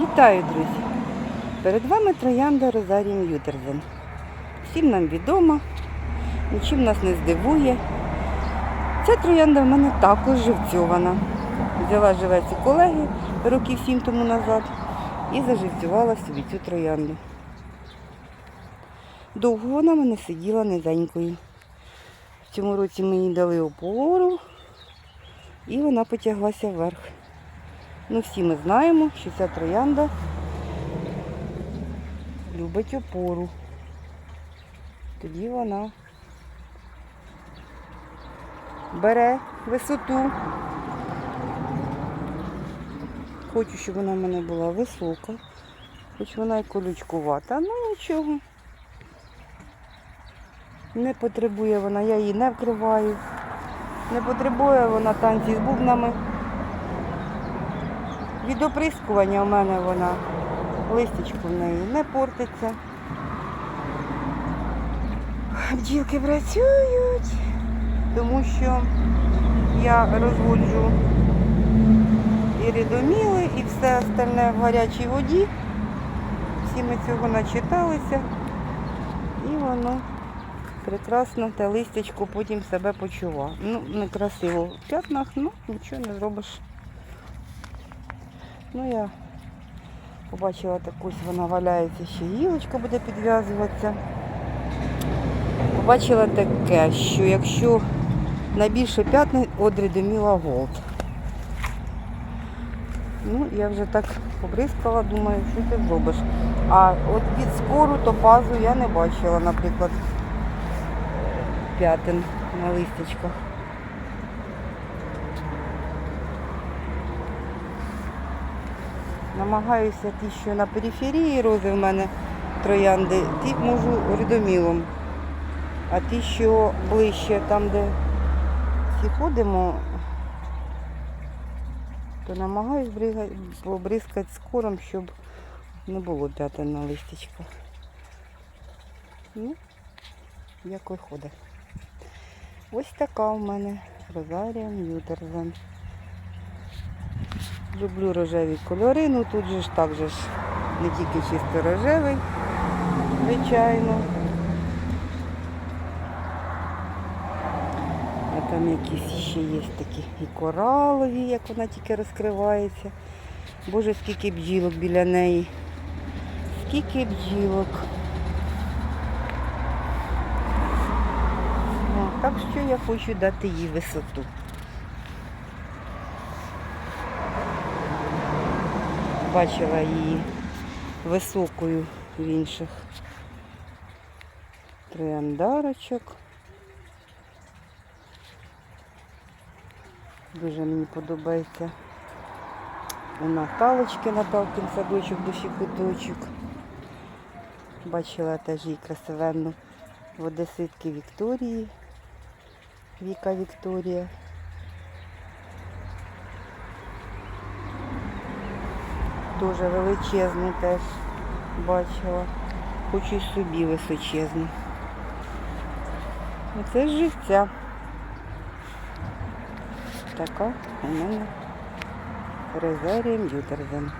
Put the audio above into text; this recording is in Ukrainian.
Вітаю, друзі! Перед вами троянда Розарієм Ютерзен. Всім нам відомо, нічим нас не здивує. Ця троянда в мене також живцьована. Взяла живець у колеги років сім тому назад і заживцювала собі цю троянду. Довго вона мене сиділа низенькою. В цьому році їй дали опору і вона потяглася вверх. Ну, всі ми знаємо, що ця троянда любить опору. Тоді вона бере висоту. Хочу, щоб вона в мене була висока, хоч вона і колючкувата, ну нічого. Не потребує вона, я її не вкриваю. Не потребує вона танці з бубнами. Від оприскування в мене вона листячко в неї не портиться. Бджілки працюють, тому що я розводжу і рідоміли, і все остальне в гарячій воді. Всі ми цього начиталися. І воно прекрасно те листячко потім себе почува. Ну, некрасиво в п'ятнах, ну нічого не зробиш. Ну я побачила так ось вона валяється, ще гілочка буде підв'язуватися. Побачила таке, що якщо найбільше п'ятна одрідоміла голд. Ну, я вже так побризкала, думаю, що ти зробиш. А от від скору топазу я не бачила, наприклад, п'ятин на листячках. Намагаюся ті, що на периферії рози в мене троянди, ті можу рідомілом. А ті, що ближче, там, де всі ходимо, то намагаюсь побризкати скором, щоб не було п'ятин на листячках. Ну, як виходить. Ось така у мене Розарія Ньютерзен. Люблю рожеві кольори, ну тут же ж так же ж не тільки чисто рожевий, звичайно. А там якісь ще є такі і коралові, як вона тільки розкривається. Боже, скільки бджілок біля неї. Скільки бджілок. Так що я хочу дати їй висоту. Бачила її високою в інших трояндарочок. Дуже мені подобається у Наталочки, Наталкин садочок, душі куточок. Бачила теж її красивенну в Одеситки Вікторії. Віка Вікторія. Дуже величезний теж бачила. Хочу й собі височезний. Оце ж живця. Така у мене Резерія М'ютерзен.